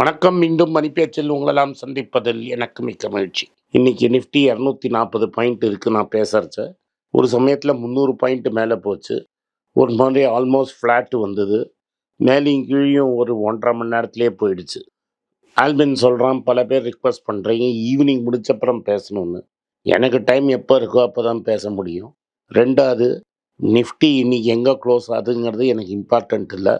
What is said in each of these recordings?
வணக்கம். மீண்டும் மணிப்பேச்சில் உங்களெல்லாம் சந்திப்பதில் எனக்கு மிக்க மகிழ்ச்சி. இன்னைக்கு நிஃப்டி இரநூத்தி நாற்பது பாயிண்ட் இருக்குது நான் பேசுகிறச்ச ஒரு சமயத்தில் முந்நூறு பாயிண்ட் மேலே போச்சு. ஒரு மாதிரி ஆல்மோஸ்ட் ஃப்ளாட் வந்தது. மேலேயும் கீழேயும் ஒரு ஒன்றரை மணி நேரத்துலேயே போயிடுச்சு. ஆல்பின் சொல்கிறான் பல பேர் ரிக்வஸ்ட் பண்ணுறீங்க ஈவினிங் முடிச்சப்புறம் பேசணும்னு. எனக்கு டைம் எப்போ இருக்கோ அப்போ தான் பேச முடியும். ரெண்டாவது நிஃப்டி இன்னைக்கு எங்கே க்ளோஸ் ஆகுதுங்கிறது எனக்கு இம்பார்ட்டண்ட் இல்லை.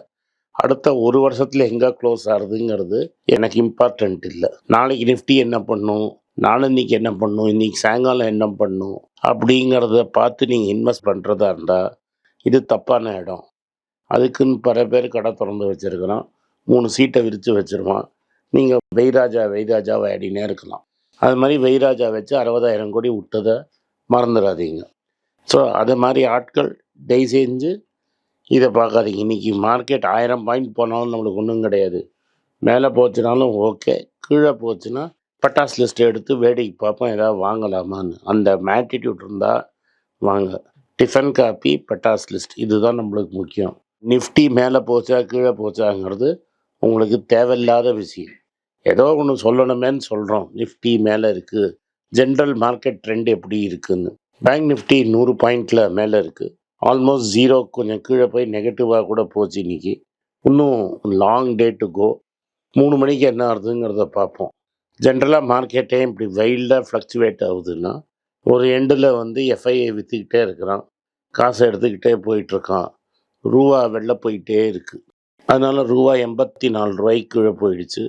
அடுத்த ஒரு வருஷத்தில் எங்கே க்ளோஸ் ஆகுதுங்கிறது எனக்கு இம்பார்ட்டண்ட் இல்லை. நாளைக்கு நிஃப்டி என்ன பண்ணும்? நாளன்னைக்கு என்ன பண்ணும்? இன்னைக்கு சாயங்காலம் என்ன பண்ணும்? அப்படிங்கிறத பார்த்து நீங்கள் இன்வெஸ்ட் பண்ணுறதா இருந்தால் இது தப்பான இடம். அதுக்குன்னு பல பேர் கடை திறந்து வச்சுருக்கிறோம் மூணு சீட்டை விரித்து வச்சுருவான். நீங்கள் வெய்ராஜா வெய்ராஜா ஆடினே இருக்கலாம். அது மாதிரி வெய்ராஜா வச்சு அறுபதாயிரம் கோடி விட்டதை மறந்துடாதீங்க. ஸோ அது மாதிரி ஆட்கள் டெய் செஞ்சு இதை பார்க்காதீங்க. இன்றைக்கி மார்க்கெட் ஆயிரம் பாயிண்ட் போனாலும் நம்மளுக்கு ஒன்றும் கிடையாது. மேலே போச்சுனாலும் ஓகே கீழே போச்சுன்னா பட்டாஸ் லிஸ்ட் எடுத்து வேடிக்கை பார்ப்போம். ஏதாவது வாங்கலாமான்னு. அந்த மேட்டிடியூட் இருந்தால் வாங்க. டிஃபன் காப்பி பட்டாஸ் லிஸ்ட் இதுதான் நம்மளுக்கு முக்கியம். நிஃப்டி மேலே போச்சா கீழே போச்சாங்கிறது உங்களுக்கு தேவையில்லாத விஷயம். ஏதோ ஒன்று சொல்லணுமேன்னு சொல்கிறோம் நிஃப்டி மேலே இருக்குது ஜென்ரல் மார்க்கெட் ட்ரெண்ட் எப்படி இருக்குதுன்னு பேங்க் நிஃப்டி நூறு பாயிண்டில் மேலே இருக்குது ஆல்மோஸ்ட் ஜீரோ கொஞ்சம் கீழே போய் நெகட்டிவாக கூட போச்சு இன்றைக்கி இன்னும் லாங் டே டு கோ மூணு மணிக்கு என்ன ஆகுதுங்கிறத பார்ப்போம். ஜென்ரலாக மார்க்கெட்டே இப்படி வைல்டாக ஃப்ளக்சுவேட் ஆகுதுன்னா ஒரு எண்டில் வந்து எஃப்ஐஐ விற்றுக்கிட்டே இருக்கிறான். காசை எடுத்துக்கிட்டே போயிட்டுருக்கான் ரூபா வெளில போயிட்டே இருக்குது அதனால் ரூபா எண்பத்தி நாலு ரூபாய்க்கு கீழே போயிடுச்சு.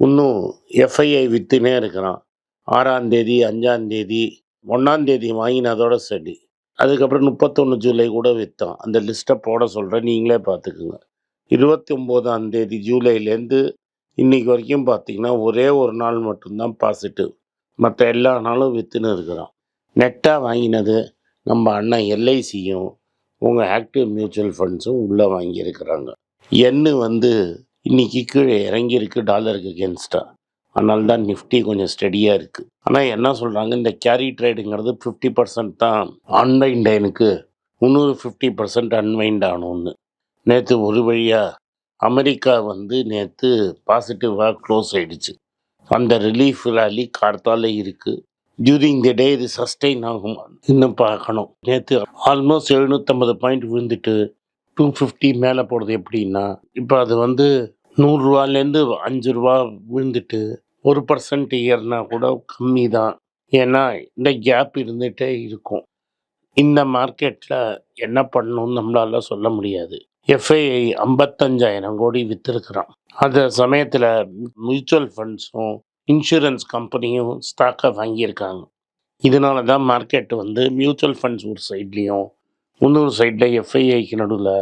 இன்னும் எஃப்ஐஐ விற்றுனே இருக்கிறான். ஆறாம் தேதி அஞ்சாம் தேதி வாங்கினதோட சரி அதுக்கப்புறம் முப்பத்தொன்று ஜூலை கூட விற்றோம் அந்த லிஸ்ட்டை போட சொல்கிறேன் நீங்களே பார்த்துக்குங்க. இருபத்தி ஒம்போதாம் தேதி ஜூலைலேருந்து இன்னைக்கு வரைக்கும் பார்த்தீங்கன்னா ஒரே ஒரு நாள் மட்டும்தான் பாசிட்டிவ். மற்ற எல்லா நாளும் விற்றுன்னு இருக்கிறோம். நெட்டாக வாங்கினது நம்ம அண்ணன் எல்ஐசியும் உங்கள் ஆக்டிவ் மியூச்சுவல் ஃபண்ட்ஸும் உள்ளே வாங்கியிருக்கிறாங்க. எண்ணு வந்து இன்னைக்கு கீழே இறங்கியிருக்கு டாலருக்கு கென்ஸ்டாக அதனால தான் நிஃப்டி கொஞ்சம் ஸ்டெடியாக இருக்குது ஆனால் என்ன சொல்கிறாங்க இந்த கேரி ட்ரேடுங்கிறது ஃபிஃப்டி பர்சன்ட் தான் அன்வைண்ட் எனக்கு முந்நூறு ஃபிஃப்டி பர்சன்ட் அன்வைண்ட் ஆகணும்னு நேற்று ஒரு வழியாக அமெரிக்கா வந்து நேற்று பாசிட்டிவாக க்ளோஸ் ஆயிடுச்சு. அந்த ரிலீஃப் ரேலி கார்த்தால இருக்குது ஜூரிங் தி டே இது சஸ்டெயின் ஆகும் இன்னும் பார்க்கணும். நேற்று ஆல்மோஸ்ட் எழுநூற்றம்பது பாயிண்ட் விழுந்துட்டு டூ ஃபிஃப்டி மேலே போகிறது எப்படின்னா இப்போ அது வந்து நூறுரூவாலேருந்து அஞ்சு ரூபா விழுந்துட்டு ஒரு பர்சன்ட் இயர்னா கூட கம்மி தான் ஏன்னா இந்த கேப் இருந்துகிட்டே இருக்கும். இந்த மார்க்கெட்டில் என்ன பண்ணணும்னு நம்மளால சொல்ல முடியாது. எஃப்ஐஐ ஐம்பத்தஞ்சாயிரம் கோடி விற்றுருக்குறான் அந்த சமயத்தில் மியூச்சுவல் ஃபண்ட்ஸும் இன்சூரன்ஸ் கம்பெனியும் ஸ்டாக்கை வாங்கியிருக்காங்க. இதனால தான் மார்க்கெட் வந்து மியூச்சுவல் ஃபண்ட்ஸ் ஒரு சைட்லேயும் இன்னொரு சைடில் எஃப்ஐஐக்கு நடுவில்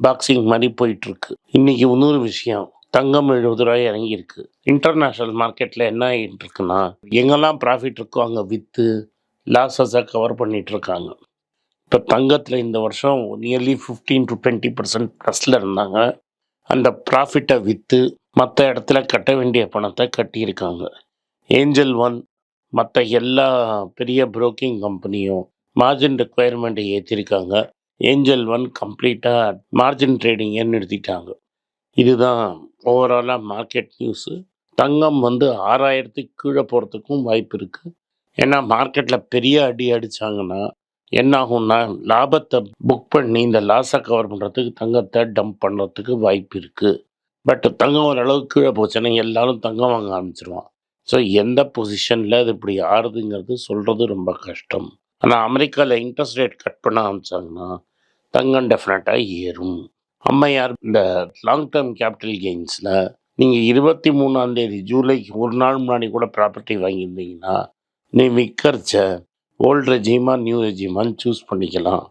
பாக்ஸிங் மாதிரி போயிட்டுருக்கு. இன்றைக்கி இன்னொரு விஷயம். தங்கம் எழுபது ரூபாய் இறங்கியிருக்கு இன்டர்நேஷ்னல் மார்க்கெட்டில் என்ன ஆகிட்டு இருக்குன்னா எங்கெல்லாம் ப்ராஃபிட் இருக்கோ அங்கே விற்று லாஸஸை கவர் பண்ணிகிட்ருக்காங்க இருக்காங்க இப்போ தங்கத்தில் இந்த வருஷம் nearly fifteen to twenty percent ப்ளஸில் இருந்தாங்க. அந்த ப்ராஃபிட்டை விற்று மற்ற இடத்துல கட்ட வேண்டிய பணத்தை கட்டியிருக்காங்க. ஏஞ்சல் ஒன் மற்ற எல்லா பெரிய புரோக்கிங் கம்பெனியும் மார்ஜின் ரெக்குவயர்மெண்ட்டை ஏற்றிருக்காங்க ஏஞ்சல் ஒன் கம்ப்ளீட்டாக மார்ஜின் ட்ரேடிங்கை நிறுத்திட்டாங்க இதுதான் ஓவராலாக மார்க்கெட் நியூஸு தங்கம் வந்து ஆறாயிரத்துக்கு கீழே போகிறதுக்கும் வாய்ப்பு இருக்குது ஏன்னா மார்க்கெட்டில் பெரிய அடி அடித்தாங்கன்னா என்ன ஆகும்னா லாபத்தை புக் பண்ணி இந்த லாஸை கவர் பண்ணுறதுக்கு தங்கத்தை டம்ப் பண்ணுறதுக்கு வாய்ப்பு இருக்குது பட் தங்கம் ஓரளவுக்கு கீழே போச்சுன்னா எல்லாரும் தங்கம் வாங்க ஆரம்பிச்சிருவான் ஸோ எந்த பொசிஷனில் அது இப்படி ஆறுதுங்கிறது சொல்கிறது ரொம்ப கஷ்டம். ஆனால் அமெரிக்காவில் இன்ட்ரெஸ்ட் ரேட் கட் பண்ண ஆரம்பித்தாங்கன்னா தங்கம் டெஃபினட்டாக ஏறும். அம்மையார் இந்த லாங் டேர்ம் கேபிட்டல் கெயின்ஸில் நீங்கள் இருபத்தி மூணாந்தேதி ஜூலைக்கு ஒரு நாள் முன்னாடி கூட ப்ராப்பர்ட்டி வாங்கியிருந்தீங்கன்னா நீ விற்கிறச்ச ஓல்டு ரெஜிமா நியூ ரெஜிமான்னு சூஸ் பண்ணிக்கலாம்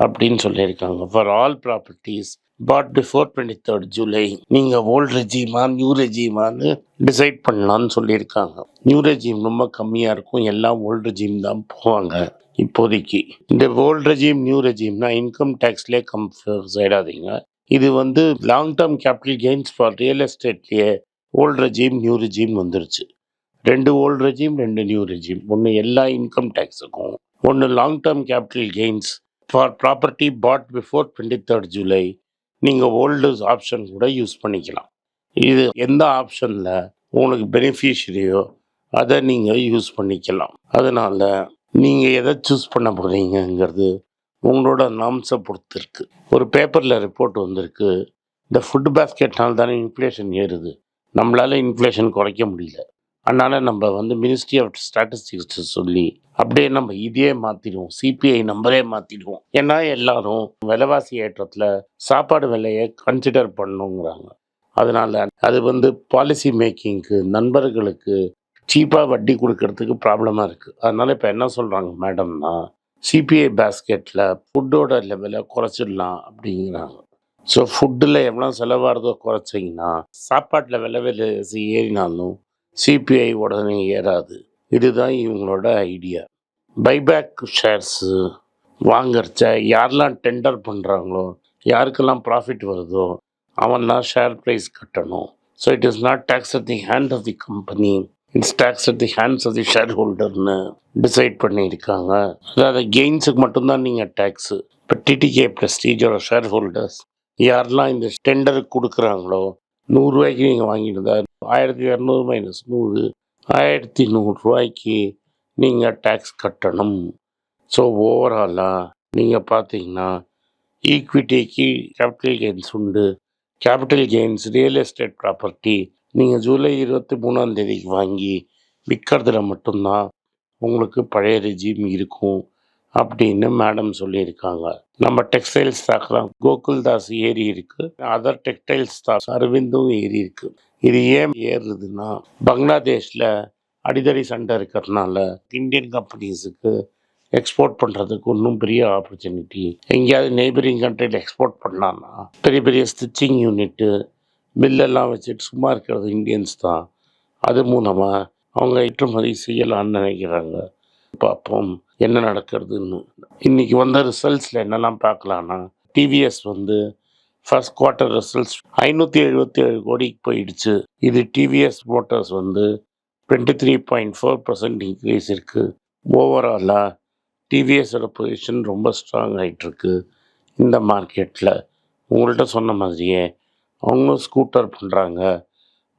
அப்படின்னு சொல்லியிருக்காங்க. For all properties bought before twenty third July நீங்கள் ஓல்டு ரெஜிமா நியூ ரெஜிமான்னு டிசைட் பண்ணலான்னு சொல்லியிருக்காங்க. நியூ ரெஜிம் ரொம்ப கம்மியாக இருக்கும். எல்லாம் ஓல்டு ரெஜிம் தான் போவாங்க. இப்போதைக்கு. இந்த ஓல்ட் ரெஜிம் நியூ ரெஜிம்னா இன்கம் டேக்ஸ்லேயே கம்ஃபர்ஸ் ஆயிடாதீங்க இது வந்து long term capital gains for real எஸ்டேட்லேயே old regime new regime வந்துருச்சு. ரெண்டு ஓல்ட் ரெஜிம் ரெண்டு நியூ ரெஜிம் ஒன்று எல்லா இன்கம் டேக்ஸுக்கும் ஒன்று long term capital gains for property bought before twenty third July நீங்கள் ஓல்டு ஆப்ஷன் கூட யூஸ் பண்ணிக்கலாம். இது எந்த ஆப்ஷனில் உங்களுக்கு பெனிஃபிஷரியோ அதை நீங்கள் யூஸ் பண்ணிக்கலாம். அதனால் நீங்கள் எதை சூஸ் பண்ண போகிறீங்கங்கிறது உங்களோட நாம்ஸை பொறுத்து இருக்குது ஒரு பேப்பரில் ரிப்போர்ட் வந்திருக்கு. இந்த ஃபுட் பேஸ்கெட்னால தானே இன்ஃப்ளேஷன் ஏறுது. நம்மளால் இன்ஃப்ளேஷன் குறைக்க முடியல. அதனால் நம்ம வந்து மினிஸ்ட்ரி ஆஃப் ஸ்டாட்டிஸ்டிக்ஸ் சொல்லி அப்படியே நம்ம இதே மாற்றிடுவோம் சிபிஐ நம்பரே மாற்றிடுவோம் ஏன்னா எல்லாரும் விலைவாசி ஏற்றத்தில் சாப்பாடு விலையை கன்சிடர் பண்ணுங்கிறாங்க. அதனால் அது வந்து பாலிசி மேக்கிங்க்கு நண்பர்களுக்கு சீப்பாக வட்டி கொடுக்கறதுக்கு ப்ராப்ளமாக இருக்குது அதனால் இப்போ என்ன சொல்கிறாங்க மேடம்னா சிபிஐ பேஸ்கெட்டில் ஃபுட்டோட லெவலை குறைச்சிடலாம் அப்படிங்கிறாங்க. ஸோ ஃபுட்டில் எவ்வளோ செலவாகிறதோ குறைச்சிங்கன்னா சாப்பாட்டில் விலை விலை ஏறினாலும் சிபிஐ உடனே ஏறாது. இதுதான் இவங்களோட ஐடியா பைபேக் ஷேர்ஸு வாங்கறச்ச யாரெல்லாம் டெண்டர் பண்ணுறாங்களோ யாருக்கெல்லாம் ப்ராஃபிட் வருதோ அவன்லாம் ஷேர் ப்ரைஸ் கட்டணும். So it is not tax at the hand of the company it's tax at the hands of the share ஹோல்டர்னு decide பண்ணியிருக்காங்க. அதாவது கெயின்ஸுக்கு மட்டும்தான் நீங்கள் டேக்ஸு இப்போ டிடிகே ப்ரெஸ்டீஜோட ஷேர் ஹோல்டர்ஸ் யாரெல்லாம் இந்த டெண்டருக்கு கொடுக்குறாங்களோ நூறுரூவாய்க்கு நீங்கள் வாங்கியிருந்தா ஆயிரத்தி இரநூறு மைனஸ் நூறு ஆயிரத்தி நூறுரூவாய்க்கு நீங்கள் டேக்ஸ் கட்டணும். ஸோ ஓவராலாக நீங்கள் பார்த்தீங்கன்னா ஈக்விட்டிக்கு கேபிட்டல் கெயின்ஸ் உண்டு. Capital gains real estate property நீங்கள் ஜூலை இருபத்தி மூணாம் தேதிக்கு வாங்கி விற்கிறதுல மட்டும்தான் உங்களுக்கு பழைய ரெஜிம் இருக்கும் அப்படின்னு மேடம் சொல்லியிருக்காங்க. நம்ம டெக்ஸ்டைல்ஸ் தாக்கலாம் கோகுல்தாஸ் ஏறி இருக்கு. அதர் டெக்ஸ்டைல்ஸ் தாஸ் அரவிந்தும் ஏறி இருக்கு. இது ஏன் ஏறுதுன்னா பங்களாதேஷில் அடிதடி சண்டை இருக்கிறதுனால இந்தியன் கம்பெனிஸுக்கு எக்ஸ்போர்ட் பண்ணுறதுக்கு இன்னும் பெரிய ஆப்பர்ச்சுனிட்டி எங்கேயாவது நெய்பரிங் கண்ட்ரியில் எக்ஸ்போர்ட் பண்ணான்னா பெரிய பெரிய ஸ்டிச்சிங் யூனிட்டு மில்லெல்லாம் வச்சுட்டு சும்மா இருக்கிறது இந்தியன்ஸ் தான். அது மூலமாக அவங்க ஏற்றுமதி செய்யலாம்னு நினைக்கிறாங்க. பார்ப்போம் என்ன நடக்கிறதுன்னு. இன்னைக்கு வந்த ரிசல்ட்ஸில் என்னெல்லாம் பார்க்கலான்னா டிவிஎஸ் வந்து ஃபர்ஸ்ட் குவார்ட்டர் ரிசல்ட்ஸ் ஐநூற்றி எழுபத்தி ஏழு கோடிக்கு போயிடுச்சு. இது டிவிஎஸ் மோட்டர்ஸ் வந்து twenty three point four percent increase இருக்குது ஓவராலாக டிவிஎஸோட பொசிஷன் ரொம்ப ஸ்ட்ராங் ஆகிட்டுருக்கு இந்த மார்க்கெட்டில் உங்கள்கிட்ட சொன்ன மாதிரியே அவங்களும் ஸ்கூட்டர் பண்ணுறாங்க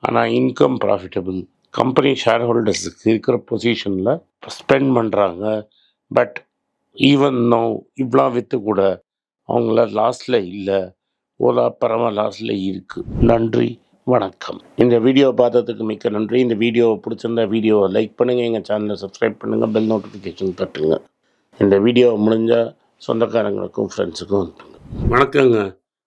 ஆனால் இன்கம் ப்ராஃபிட்டபிள் கம்பெனி ஷேர் ஹோல்டர்ஸுக்கு இருக்கிற பொசிஷனில் ஸ்பெண்ட் பண்ணுறாங்க பட் ஈவன் நோ இவ்வளோ விற்று கூட அவங்கள லாஸில் இல்லை ஓலா பரம லாஸில் இருக்குது நன்றி வணக்கம். இந்த வீடியோ பார்த்ததுக்கு மிக்க நன்றி. இந்த வீடியோவை பிடிச்சிருந்தா வீடியோவை லைக் பண்ணுங்கள் எங்கள் சேனலை சப்ஸ்கிரைப் பண்ணுங்கள் பெல் நோட்டிஃபிகேஷன் தட்டுங்க. இந்த வீடியோவை முடிஞ்சால் சொந்தக்காரங்களுக்கும் ஃப்ரெண்ட்ஸுக்கும் வணக்கங்க.